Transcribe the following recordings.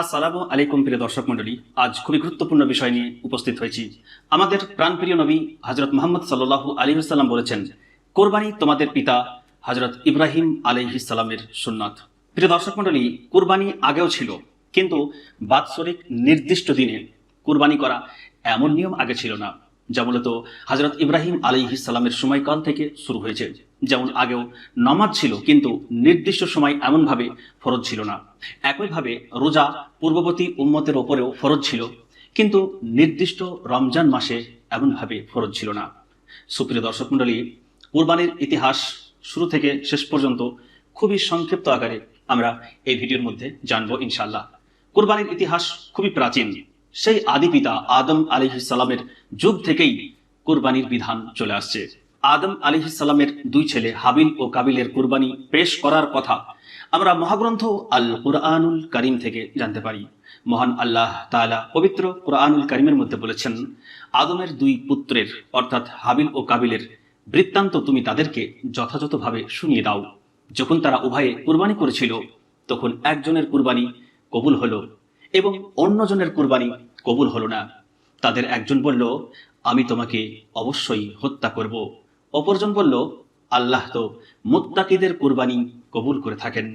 আসসালামু আলাইকুম, প্রিয় দর্শক মণ্ডলী। আজ খুবই গুরুত্বপূর্ণ বিষয় নিয়ে উপস্থিত হয়েছি। আমাদের প্রাণপ্রিয় নবী হজরত মোহাম্মদ সাল্লাহু আলী সাল্লাম বলেছেন, কোরবানি তোমাদের পিতা হজরত ইব্রাহিম আলাইহি সালামের সুন্নত। প্রিয় দর্শক মণ্ডলী, কোরবানি আগেও ছিল, কিন্তু বাৎসরিক নির্দিষ্ট দিনে কোরবানি করা এমন নিয়ম আগে ছিল না, যা মূলত হজরত ইব্রাহিম আলাইহি সালামের সময়কাল থেকে শুরু হয়েছে। যেমন আগেও নমাজ ছিল, কিন্তু নির্দিষ্ট সময় এমনভাবে ফরজ ছিল না। একইভাবে রোজা পূর্ববর্তী উম্মতের ওপরেও ফরজ ছিল, কিন্তু নির্দিষ্ট রমজান মাসে এমনভাবে ফরজ ছিল না। সুপ্রিয় দর্শক মণ্ডলী, কুরবানির ইতিহাস শুরু থেকে শেষ পর্যন্ত খুবই সংক্ষিপ্ত আকারে আমরা এই ভিডিওর মধ্যে জানব ইনশাল্লাহ কুরবানির ইতিহাস খুবই প্রাচীন। সেই আদি পিতা আদম আলিহিসাল্লামের যুগ থেকেই কুরবানির বিধান চলে আসছে। আদম আলিহিসাল্লামের দুই ছেলে হাবিল ও কাবিলের কুরবানি পেশ করার কথা আমরা মহাগ্রন্থ আল কুরআনুল করিম থেকে জানতে পারি। মহান আল্লাহ তাআলা পবিত্র কুরআনুল করিমের মধ্যে বলেছেন, আদমের দুই পুত্রের অর্থাৎ হাবিল ও কাবিলের বৃত্তান্ত তুমি তাদেরকে যথাযথভাবে শুনিয়ে দাও। যখন তারা উভয়ে কুরবানি করেছিল, তখন একজনের কুরবানি কবুল হলো এবং অন্যজনের কুরবানি কবুল হলো না। তাদের একজন বলল, আমি তোমাকে অবশ্যই হত্যা করব। অপরজন বলল, আল্লাহ তো মুত্তাকিদের কুরবানি কবুল করে থাকেন।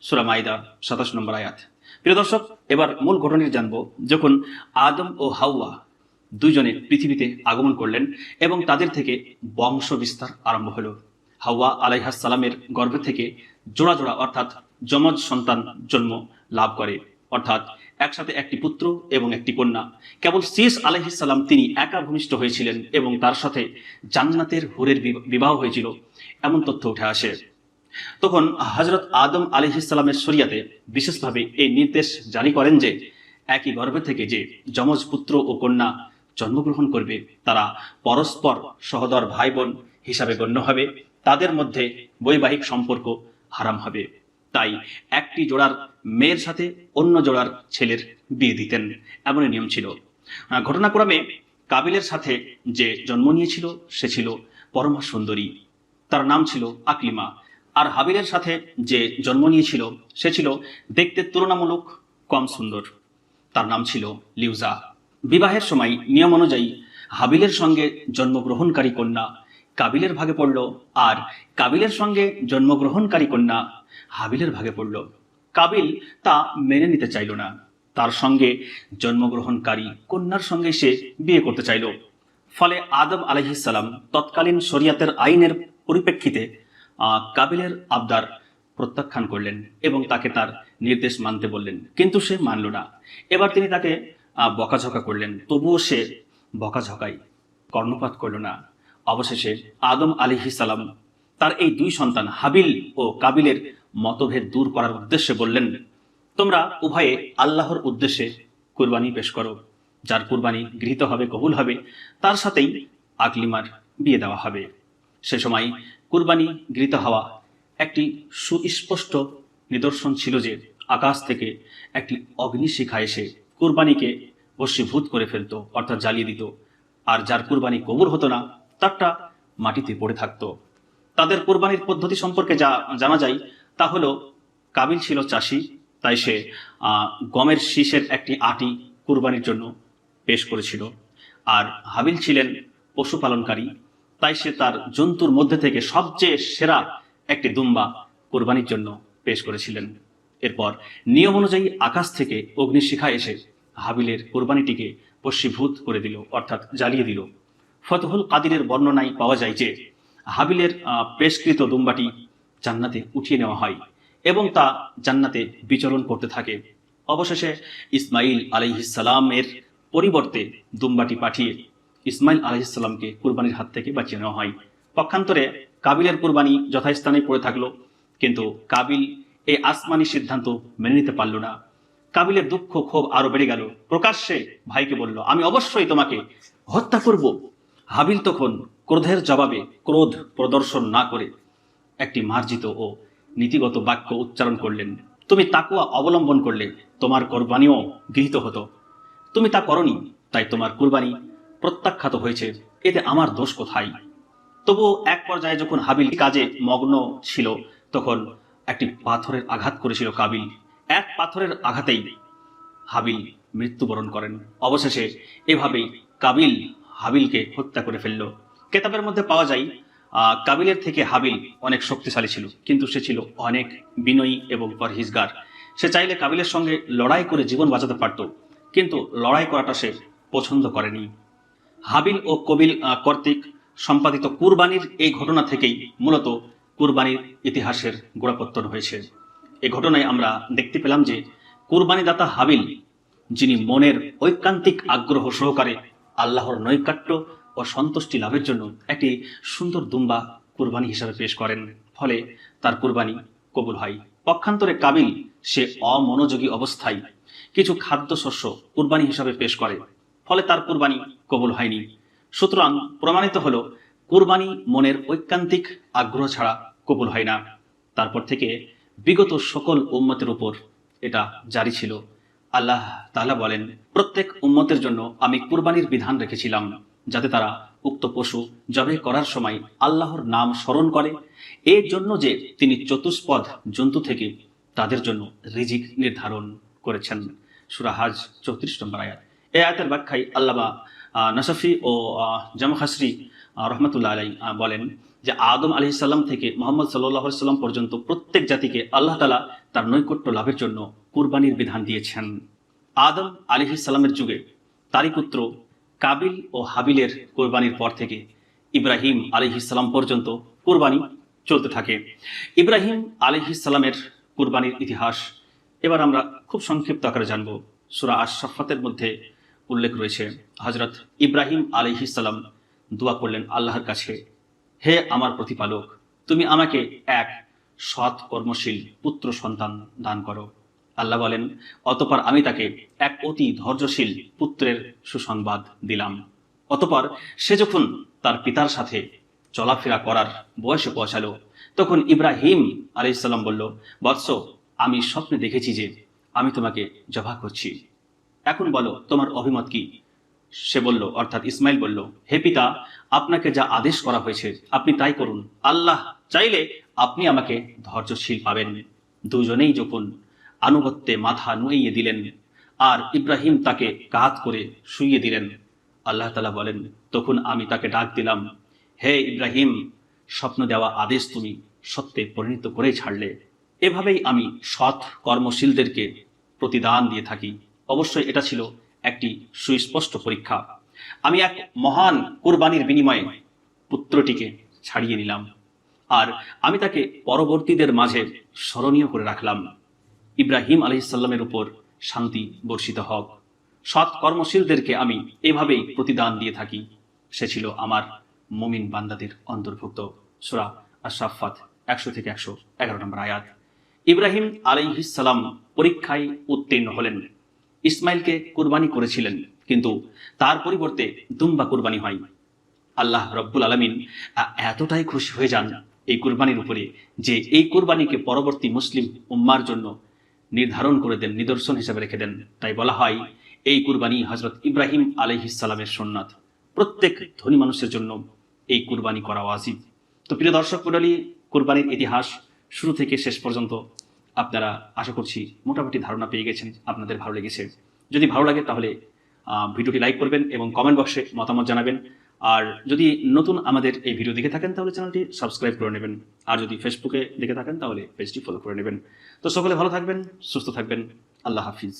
সুরা মাইদা সাতাশ নম্বর আয়াত। প্রিয় দর্শক, এবার মূল ঘটনাটি জানব। যখন আদম ও হাওয়া দুইজনে পৃথিবীতে আগমন করলেন এবং তাদের থেকে বংশ বিস্তার আরম্ভ হলো। হাওয়া আলাইহাস সালামের গর্ভ থেকে জোড়া জোড়া অর্থাৎ যমজ সন্তান জন্ম লাভ করে। অর্থাৎ একসাথে একটি পুত্র এবং একটি কন্যা। কেবল শীষ আলাইহিসাল্লাম তিনি একা ভূমিষ্ঠ হয়েছিলেন এবং তার সাথে জান্নাতের হুরের বিবাহ হয়েছিল, এমন তথ্য উঠে আসে। তখন হজরত আদম আলিহিসাল্লামের শরিয়াতে বিশেষভাবে এই নির্দেশ জারি করেন যে, একই গর্ভে থেকে যে যমজ পুত্র ও কন্যা জন্মগ্রহণ করবে, তারা পরস্পর সহদর ভাই বোন হিসাবে গণ্য হবে, তাদের মধ্যে বৈবাহিক সম্পর্ক হারাম হবে। তাই একটি জোড়ার মেয়ের সাথে অন্য জোড়ার ছেলের বিয়ে দিতেন। এমনই নিয়ম ছিল। ঘটনাক্রমে কাবিলের সাথে যে জন্ম নিয়েছিল, সে ছিল পরমা সুন্দরী। তার নাম ছিল আকলিমা। আর হাবিলের সাথে যে জন্ম নিয়েছিল, সে ছিল দেখতে তুলনামূলক কম সুন্দর। তার নাম ছিল লিউজা। বিবাহের সময় নিয়ম অনুযায়ী হাবিলের সঙ্গে জন্মগ্রহণকারী কন্যা কাবিলের ভাগে পড়ল আর কাবিলের সঙ্গে জন্মগ্রহণকারী কন্যা হাবিলের ভাগে পড়ল। কাবিল তা মেনে নিতে চাইল না। তার সঙ্গে জন্মগ্রহণকারী কন্যার সঙ্গে সে বিয়ে করতে চাইল। ফলে আদম আলহিসাল্লাম তৎকালীন শরিয়াতের আইনের পরিপ্রেক্ষিতে কাবিলের আবদার প্রত্যাখ্যান করলেন এবং তাকে তার নির্দেশ মানতে বললেন। কিন্তু সে মানল না। এবার তিনি তাকে বকাঝকা করলেন। তবুও সে বকাঝকাই কর্ণপাত করল না। অবশেষে আদম আলিহি সালাম তার এই দুই সন্তান হাবিল ও কাবিলের মতভেদ দূর করার উদ্দেশ্যে বললেন, তোমরা উভয়ে আল্লাহর উদ্দেশ্যে কুরবানি পেশ করো। যার কুরবানি গৃহীত হবে, কবুল হবে, তার সাথেই আকলিমার বিয়ে দেওয়া হবে। সে সময় কুরবানি গৃহীত হওয়া একটি সুস্পষ্ট নিদর্শন ছিল যে আকাশ থেকে একটি অগ্নিশিখা এসে কুরবানিকে বশীভূত করে ফেলত, অর্থাৎ জ্বালিয়ে দিত। আর যার কুরবানি কবুল হতো না তারটা মাটিতে পড়ে থাকতো। তাদের কোরবানির পদ্ধতি সম্পর্কে যা জানা যায়, তা হলো, কাবিল ছিল চাষি, তাই সে গমের শীষের একটি আটি কোরবানির জন্য পেশ করেছিল। আর হাবিল ছিলেন পশুপালনকারী, তাই সে তার জন্তুর মধ্যে থেকে সবচেয়ে সেরা একটি দুম্বা কোরবানির জন্য পেশ করেছিলেন। এরপর নিয়ম অনুযায়ী আকাশ থেকে অগ্নিশিখা এসে হাবিলের কোরবানিটিকে বশীভূত করে দিল, অর্থাৎ জ্বালিয়ে দিল। ফতহুল কাদিরের বর্ণনায় পাওয়া যায় যে হাবিলের পেশকৃত দুম্বাটি জান্নাতে উঠিয়ে নেওয়া হয় এবং তা জান্নাতে বিচরণ করতে থাকে। অবশেষে ইসমাইল আলাইহিসালামের পরিবর্তে দুম্বাটি পাঠিয়ে ইসমাইল আলাইহিসাল্লামকে কুরবানির হাত থেকে বাঁচিয়ে নেওয়া হয়। পক্ষান্তরে কাবিলের কুরবানি যথাস্থানে পড়ে থাকল, কিন্তু কাবিল এই আসমানি সিদ্ধান্ত মেনে নিতে পারল না। কাবিলের দুঃখ ক্ষোভ আরও বেড়ে গেল। প্রকাশ্যে ভাইকে বলল, আমি অবশ্যই তোমাকে হত্যা করব। হাবিল তখন ক্রোধের জবাবে ক্রোধ প্রদর্শন না করে একটি মার্জিত ও নীতিগত বাক্য উচ্চারণ করলেন, তুমি তাকুয়া অবলম্বন করলে তোমার কোরবানিও গৃহীত হতো। তুমি তা করনি, তাই তোমার কুরবানি প্রত্যাখ্যাত হয়েছে। এতে আমার দোষ কোথায়? তবুও এক পর্যায়ে যখন হাবিল কাজে মগ্ন ছিল, তখন একটি পাথরের আঘাত করেছিল কাবিল। এক পাথরের আঘাতেই হাবিল মৃত্যুবরণ করেন। অবশেষে এভাবেই কাবিল হাবিলকে হত্যা করে ফেলল। কেতাবের মধ্যে পাওয়া যায় কাবিলের থেকে হাবিল অনেক শক্তিশালী ছিল, কিন্তু সে ছিল অনেক বিনয়ী এবং পরহিজগার। সে চাইলে কাবিলের সঙ্গে লড়াই করে জীবন বাঁচাতে পারত, কিন্তু লড়াই করাটা সে পছন্দ করেনি। হাবিল ও কবিল কর্তৃক সম্পাদিত কুরবানির এই ঘটনা থেকেই মূলত কুরবানির ইতিহাসের গোড়াপত্তন হয়েছে। এই ঘটনায় আমরা দেখতে পেলাম যে কুরবানিদাতা হাবিল, যিনি মনের ঐকান্তিক আগ্রহ সহকারে আল্লাহর নৈকাট্য ও সন্তুষ্টি লাভের জন্য একটি সুন্দর দুম্বা কুরবানি হিসাবে পেশ করেন। ফলে তার কুরবানি কবুল হয়। পক্ষান্তরে কাবিল সে অমনোযোগী অবস্থায় কিছু খাদ্যশস্য কুরবানি হিসাবে পেশ করে। ফলে তার কুরবানি কবুল হয়নি। সুতরাং প্রমাণিত হলো, কুরবানি মনের ঐকান্তিক আগ্রহ ছাড়া কবুল হয় না। তারপর থেকে বিগত সকল উম্মতের উপর এটা জারি ছিল। আল্লাহ তাআলা বলেন প্রত্যেক উম্মতের জন্য আমি কুরবানির বিধান রেখেছিলাম যাতে তারা উক্ত পশু জবে করার সময় আল্লাহর নাম স্মরণ করে। এর জন্য যে তিনি চতুষ্পদ জন্তু থেকে তাদের জন্য রিজিক নির্ধারণ করেছেন। সুরাহাজ চৌত্রিশ নম্বর আয়াত। এ আয়াতের ব্যাখ্যায় আল্লামা নাসাফি ও আহ, জামা খাসরি আহ, রহমতুল্লাহ আলাই বলেন যে আদম আলি সাল্লাম থেকে মোহাম্মদ সাল্লাহ সাল্লাম পর্যন্ত প্রত্যেক জাতিকে আল্লাহ তালা তার নৈকট্য লাভের জন্য কুরবানির বিধান দিয়েছেন। আদম আলি সাল্লামের যুগে তারই পুত্র কাবিল ও হাবিলের কোরবানির পর থেকে ইব্রাহিম আলিহিসাল্লাম পর্যন্ত কুরবানি চলতে থাকে। ইব্রাহিম আলিহিসাল্লামের কুরবানির ইতিহাস এবার আমরা খুব সংক্ষিপ্ত আকারে জানব। সুরা আশরাফাতের মধ্যে উল্লেখ রয়েছে হজরত ইব্রাহিম আলিহিসাল্লাম দোয়া করলেন আল্লাহর কাছে। হে আমার প্রতিপালক, তুমি আমাকে এক সৎ কর্মশীল পুত্র সন্তান দান করো। আল্লাহ বলেন, অতপর আমি তাকে এক অতি ধৈর্যশীল পুত্রের সুসংবাদ দিলাম। অতপর সে যখন তার পিতার সাথে চলাফেরা করার বয়সে পৌঁছালো, তখন ইব্রাহিম আলাইসাল্লাম বলল, বৎস, আমি স্বপ্নে দেখেছি যে আমি তোমাকে জবা করছি। এখন বলো, তোমার অভিমত কি? সে বলল, অর্থাৎ ইসমাইল বলল, হে পিতা, আপনাকে যা আদেশ করা হয়েছে, আপনি তাই করুন। আল্লাহ চাইলে আপনি আমাকে ধৈর্যশীল পাবেন। দুজনেই যখন আনুগত্যে মাথা নুইয়ে দিলেন, আর ইব্রাহিম তাকে কাত করে শুইয়ে দিলেন, আল্লাহ তালা বলেন, তখন আমি তাকে ডাক দিলাম, হে ইব্রাহিম, স্বপ্ন দেওয়া আদেশ তুমি সত্যে পরিণত করে ছাড়লে। এভাবেই আমি সৎ কর্মশীলদেরকে প্রতিদান দিয়ে থাকি। অবশ্যই এটা ছিল একটি সুস্পষ্ট পরীক্ষা। আমি এক মহান কুরবানির বিনিময়ে পুত্রটিকে ছাড়িয়ে নিলাম। আর আমি তাকে পরবর্তীদের মাঝে স্মরণীয় করে রাখলাম। ইব্রাহিম আলহিসাল্লামের উপর শান্তি বর্ষিত হোক। সৎ কর্মশীলদেরকে আমি এভাবেই প্রতিদান দিয়ে থাকি। সে ছিল আমার মমিন বান্দাদের অন্তর্ভুক্ত। সুরা আশরাফাত একশো থেকে একশো এগারো নম্বর আয়াত। ইব্রাহিম আলাইহিসাল্লাম পরীক্ষায় উত্তীর্ণ হলেন। ইসমাইলকে কুরবানি করেছিলেন, কিন্তু তার পরিবর্তে দুম্বা কুরবানি হয়। আল্লাহ রব্বুল আলমিন এতটাই খুশি হয়ে যান এই কুরবানির উপরে যে এই কুরবানিকে পরবর্তী মুসলিম উম্মার জন্য নির্ধারণ করে দেন, নিদর্শন হিসেবে রেখে দেন। তাই বলা হয়, এই কুরবানি হজরত ইব্রাহিম আলহিসাল্লামের সোননাথ প্রত্যেক ধনী মানুষের জন্য এই কুরবানি করা ওয়াজিব। তো প্রিয় দর্শক মণ্ডলী, কুরবানির ইতিহাস শুরু থেকে শেষ পর্যন্ত আপনারা আশা করছি মোটামুটি ধারণা পেয়ে গেছেন আপনাদের ভালো লেগেছে। যদি ভালো লাগে তাহলে ভিডিওটি লাইক করবেন এবং কমেন্ট বক্সে মতামত জানাবেন। আর যদি নতুন আমাদের এই ভিডিও দেখে থাকেন তাহলে চ্যানেলটি সাবস্ক্রাইব করে নেবেন। আর যদি ফেসবুকে দেখে থাকেন তাহলে পেজটি ফলো করে নেবেন। তো সকলে ভালো থাকবেন, সুস্থ থাকবেন। আল্লাহ হাফিজ।